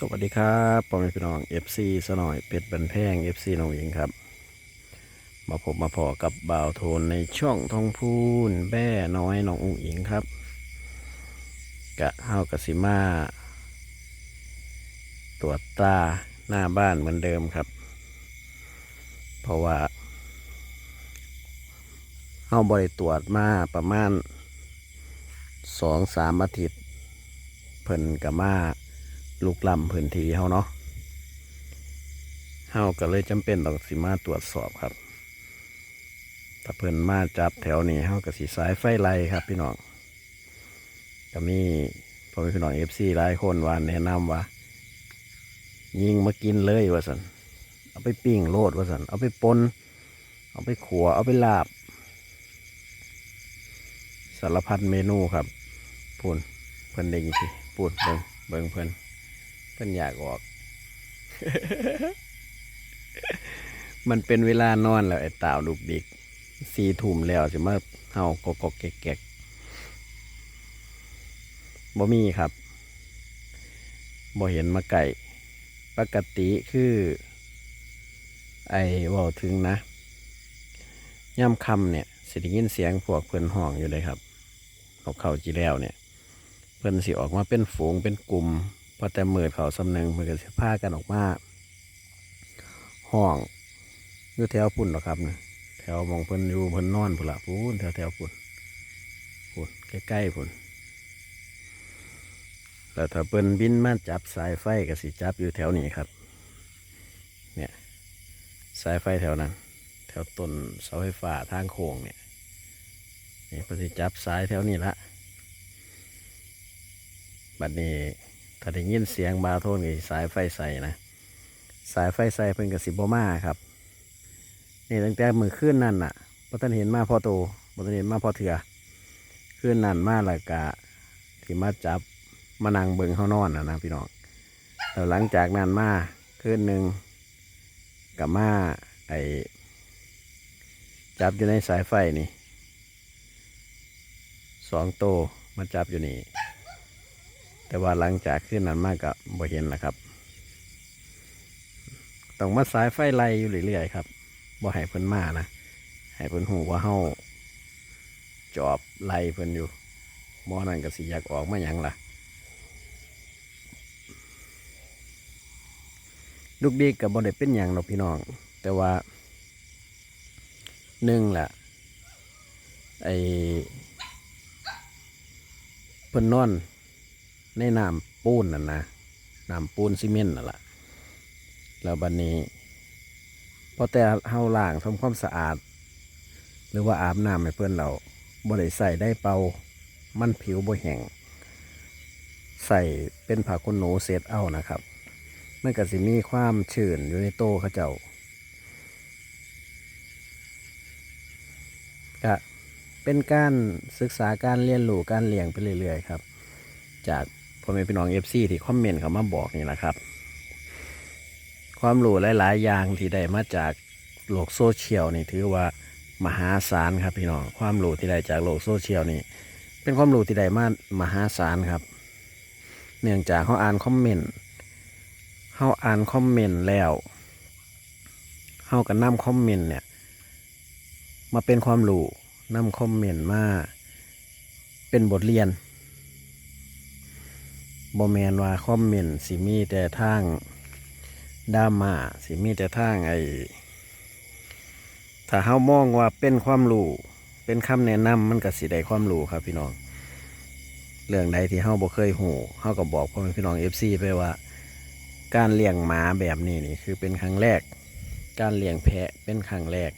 สวัสดีครับพ่อแม่พี่น้อง FC สนอยเป็ดบันแพง FC น้องหญิงครับ มาพบมาพอกับบ่าวโทนในช่องทองพูนแบ่น้อยน้องอุ้งอิงครับ กะเฮากะสิมาตรวจตาหน้าบ้านเหมือนเดิมครับ เพราะว่าเฮาบริตรวจมาประมาณสองสามอาทิตย์ เพิ่นกับมา ลุกล้ำพื้นที่เฮาเนาะเฮาก็เลยจำเป็นต้องสิมาตรวจสอบครับ ถ้าเพิ่นมาจับแถวนี้เฮาก็สิสายไฟไล่ครับ พี่น้องก็มีพ่อพี่น้อง FC หลายคนว่าแนะนำว่า ยิงมากินเลยว่าสันเอาไปปิ้งโลดว่าสันเอาไปปนเอาไปขัวเอาไปลาบ สารพัดเมนูครับพูนเพิ่นได้ยินสิพูดเบิ่งเบิ่งเพิ่น เพิ่นอยากออก มันเป็นเวลานอนแล้วไอ้ตาวลูกดิกสี่ทุ่มแล้วจะมาเฮากกกแกกแกกบ่มีครับบ่เห็นมาไก่ ปกติคือ ไอ้ว่าถึงนะย่ำคำเนี่ยสิได้ยินเสียงพวกเพิ่นห้องอยู่เลยครับนกเข้าจีแล้วเนี่ย เพิ่นสิออกมาเป็นฝูงเป็นกลุ่ม พอแต่เมิดเขาสำเนึงเพิ่นก็สิพากันออกมาห้องอยู่แถวปุ่นหรอครับนะแถวมองเพิ่นอยู่เพิ่นนอนพุ่นละพุ่นแถวแถวปุ่นปุ่นใกล้ๆปุ่นแล้วถ้าเพิ่นบินมาจับสายไฟก็สิจับอยู่แถวนี้ครับ เนี่ยสายไฟแถวนั้น แถวต้นเสาไฟฟ้าทางโค้งเนี่ยนี่เพิ่นสิจับสายแถวนี้ละบัดนี้ ถ้าได้ยินเสียงบาโทนกับสายไฟใส่นะ สายไฟใส่เพิ่นกับสิบมาครับนี่ตั้งแต่มือขึ้นนั่นน่ะพอท่านเห็นมาพอโตพอท่านเห็นมาพอเถื่อขึ้นนั่นมาล้วกะที่มาจับมานั่งเบิงเขานอนนะนะพี่น้องแล้วหลังจากนั้นมาขึ้นหนึ่งกับมาไอจับอยู่ในสายไฟนี่สองโตมาจับอยู่นี่ แต่ว่าหลังจากขึ้นนั้นมากก็บ่เห็นแล้วครับ ต้องมาสายไฟไล่อยู่เรื่อยๆครับบ่ให้เพิ่นมานะให้เพิ่นหูว่าเฮาจอบไล่เพิ่นอยู่มอนั่นก็สิอยากออกมาหยังล่ะลูกดีกับบ่ได้เป็นหยังหรอกพี่น้อง แต่ว่าหนึ่งแหละไอเพิ่นนอน ในน้ำปูนน่ะนะน้ำปูนซีเมนต์นั่นแหละแล้วบัดนนี้พอแต่เฮาล้างทำความสะอาด หรือว่าอาบน้ำให้เพื่อนเราบ่ได้ใส่ได้เป่ามันผิวบ่แห้งใส่เป็นผ้าขนหนูเศษเอานะครับมันก็สิมีความชื้นอยู่ในโต้เขาเจ้าก็เป็นการศึกษาการเรียนรู้การเลี้ยงไปเรื่อยๆครับ จาก พ่อแม่พี่น้องเอฟซีที่คอมเมนต์เขามาบอกนี่แหละครับ ความรู้หลาย ๆ อย่างที่ได้มาจากโลกโซเชียลนี่ถือว่ามหาศาลครับพี่น้องความรู้ที่ได้จากโลกโซเชียลนี่เป็นความรู้ที่ได้มามหาศาลครับ เนื่องจากเขาอ่านคอมเมนต์เขาอ่านคอมเมนต์แล้วเขาก็นำคอมเมนต์เนี่ยมาเป็นความรู้นำคอมเมนต์มาเป็นบทเรียน บอแมนว่าคอมเมนต์สิมีแต่ทางดราม่าสิมีแต่ทางไอ้ถ้าเฮามองว่าเป็นความรู้เป็นคำแนะนำมันก็สิได้ความรู้ครับพี่น้อง เรื่องใดที่เฮาบ่เคยหูเฮาก็บอกพ่อแม่พี่น้อง FC ไปว่า การเลี้ยงหมาแบบนี้นี่คือเป็นครั้งแรก การเลี้ยงแพะเป็นครั้งแรก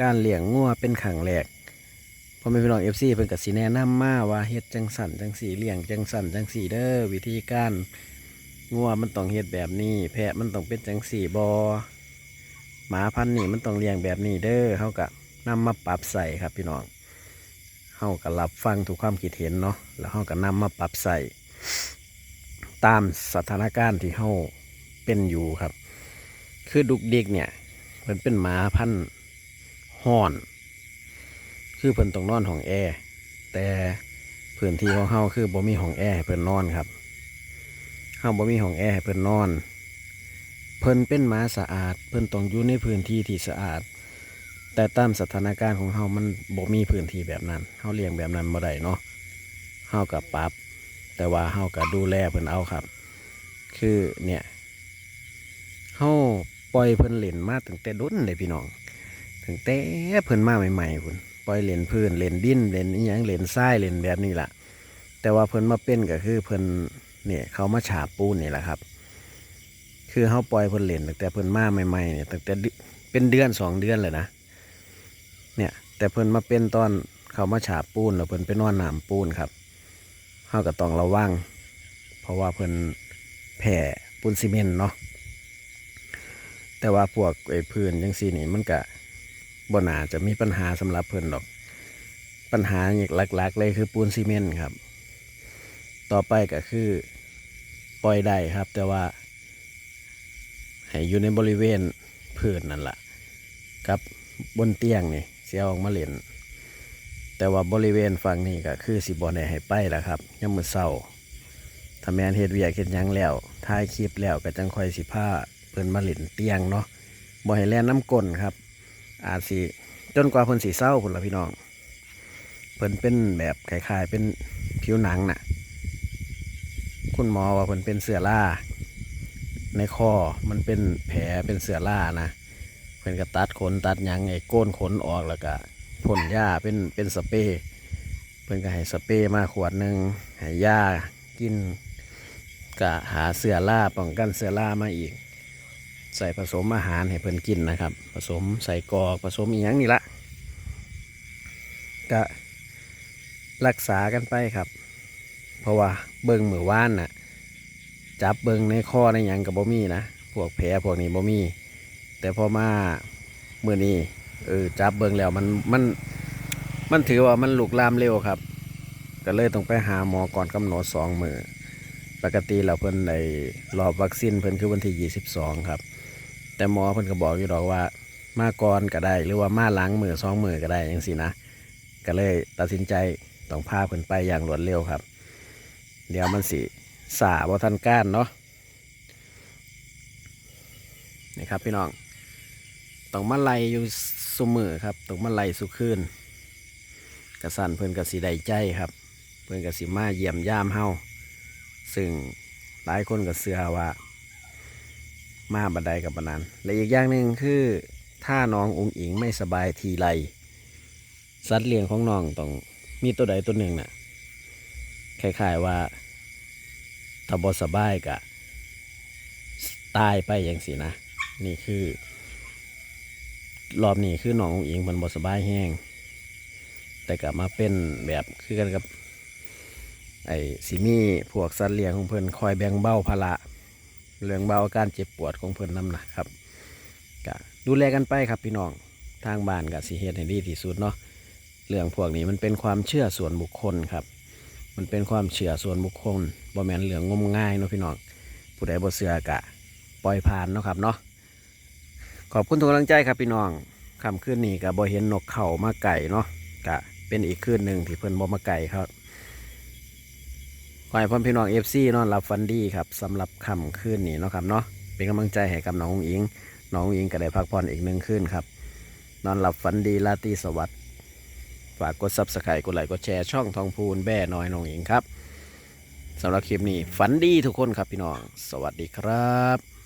การเลี้ยงงัวเป็นครั้งแรก พ่อแม่พี่น้องเอฟซีเพิ่นก็สิแนะนำมาว่าเฮ็ดจังสันจังสีเลี้ยงจังสันจังสีเด้อวิธีการงัวมันต้องเฮ็ดแบบนี้ แพะมันต้องเป็นจังสีบอหมาพันธุ์นี่มันต้องเลี้ยงแบบนี้เด้อเฮาก็นำมาปรับใส่ครับพี่น้องเฮาก็รับฟังทุกความคิดเห็นเนาะแล้วเฮาก็นำมาปรับใส่ตามสถานการณ์ที่เฮาเป็นอยู่ครับ คือดุกเดิกเนี่ยมันเป็นหมาพันธุ์ห่อน คือเพิ่นต้องนอนห้องแอร์แต่พื้นที่ของเฮาคือบ่มีห้องแอร์ให้เพิ่นนอนครับเฮาบ่มีห้องแอร์ให้เพิ่นนอน เพิ่นเป็นหมาสะอาด เพิ่นต้องอยู่ในพื้นที่ที่สะอาด แต่ตามสถานการณ์ของเฮามันบ่มีพื้นที่แบบนั้นเฮาเลี้ยงแบบนั้นบ่ได้เนาะเฮากับปรับ แต่ว่าเฮาก็ดูแลเพิ่นเอาครับ คือเนี่ยเฮาปล่อยเพิ่นเล่นมาตั้งแต่ดุนเลยพี่น้องตั้งแต่เพิ่นมาใหม่ๆพุ่น ปล่อยเลนพื้นเลนดินเลนอีหยังเลนทรายเลนแบบนี้แหละแต่ว่าเพิ่นมาเป็นก็คือเพิ่นเนี่ยเขามาฉาบปูนนี่แหละครับ คือเฮาปล่อยเพิ่นเลนตั้งแต่เพิ่นมาใหม่ๆเนี่ยตั้งแต่เป็นเดือนสองเดือนเลยนะเนี่ยแต่เพิ่นมาเป็นตอนเขามาฉาบปูนแล้วเพิ่นไปนอนน้ำปูนครับเฮาก็ต้องระวังเพราะว่าเพิ่นแผ่ปูนซีเมนต์เนาะแต่ว่าพวกไอ้พื้นจังซี่นี่มันก็ บ่น่าจะมีปัญหาสำหรับเพิ่นดอก ปัญหาหลักๆ เลยคือปูนซีเมนต์ครับ ต่อไปก็คือปล่อยได้ครับ แต่ว่าให้อยู่ในบริเวณพื้นนั่นแหละกับ บนเตียงนี่เสียออกมาเล่นแต่ว่าบริเวณฝั่งนี้ก็คือสิบอลได้ให้ไปแล้วครับยามมื้อเช้าถ้าแมนเฮ็ดเวียกเฮ็ดยังแล้วถ่ายคลิปแล้วก็จังคอยสิพาเพิ่นมาเล่นเตียงเนาะบ่ให้แล่นน้ำก้นครับ อาจสิจนกว่าเพิ่นสิเศร้าพุ่นละพี่น้องเพิ่นเป็นแบบคล้ายๆเป็นผิวหนังน่ะ คุณหมอว่าเพิ่นเป็นเสือล่าในคอมันเป็นแผลเป็นเสือล่านะเพิ่นก็ตัดขนตัดยังไอ้โก้นขนออกแล้วก็พ่นหญ้าเป็นเป็นสเปรย์เพิ่นก็ให้สเปรย์มาขวดหนึ่งให้หญ้ากินก็หาเสือล่าป้องกันเสือล่ามาอีก ใส่ผสมอาหารให้เพิ่นกินนะครับ ผสมใส่กอกผสมอีหยังนี่ละก็รักษากันไปครับ เพราะว่าเบิ่งมือว่านน่ะจับเบิงในข้อในหยังกับบ่มีนะพวกแผลพวกนี้บ่มี แต่พอมาเมื่อนี้เออจับเบิงแล้วมันมันมันถือว่ามันลุกลามเร็วครับ ก็เลยต้องไปหาหมอก่อนกำหนดสองมือปกติเราเพิ่นในรอบวัคซีนเพิ่นคือวันที่ 22 ครับ แต่หมอเพิ่นก็บอกอยู่ดอกว่า มาก่อนก็ได้ หรือว่ามาหล้างมือสองมือก็ได้ยังสินะ ก็เลยตัดสินใจต้องพาเพิ่นไปอย่างรวดเร็วครับ เดี๋ยวมันสิสาบทันก้านเนาะนี่ครับพี่น้องต้องมาไล่อยู่สุมือครับต้องมาไล่สุคืนกระสันเพื่อนกระสีได้ใจครับ เพื่อนกระสีมาเยี่ยมย่ามเฮาซึ่งหลายคนก็เสือว่า มาบันไดกับบันนั้นและอีกอย่างหนึ่งคือถ้าน้ององอิงไม่สบายทีไรสัตว์เลี้ยงของน้องต้องมีตัวใดตัวหนึ่งน่ะคล้ายๆว่าถ้าบสบายกะตายไปอย่างสินะ นี่คือ รอบนี้คือน้องอุ๋งอิงมันบสบายแห้ง แต่กลับมาเป็นแบบคือกันกับไอ้สิมีพวกสัตว์เลี้ยงของเพิ่อนคอยแบ่งเบ้าภาระ เรื่องเบาอาการเจ็บปวดของเพิ่นนำหนะครับกะดูแลกันไปครับพี่น้องทางบ้านกับสิเฮ็ดให้ดีที่สุดเนาะเรื่องพวกนี้มันเป็นความเชื่อส่วนบุคคลครับ มันเป็นความเชื่อส่วนบุคคลบ่แมนเรื่องงมง่ายเนาะพี่น้องผู้ใดบ่เชื่อกะปล่อยผ่านเนาะครับเนาะขอบคุณทุกกำลังใจครับพี่น้องค่ำคืนนี้กะบ่เห็นนกเข่ามาไก่เนาะกะเป็นอีกคืนหนึ่งที่เพิ่นบ่มาไก่ครับ ขอให้พ่อพี่น้องเอฟซีนอนหลับฟันดีครับสำหรับค่ำคืนนี้เนาะครับเนาะเป็นกำลังใจให้กับน้องอิงน้องอุ๋งอิงก็ได้พักผ่อนอีกหนึ่งคืนครับ นอนหลับฝันดีราตรีสวัสดิ์ฝากกดซับสไครต์กดไลค์กดแชร์ช่องทองพูนแบ่น้อยน้องอิงครับสำหรับคลิปนี้ฝันดีทุกคนครับพี่น้อง สวัสดีครับ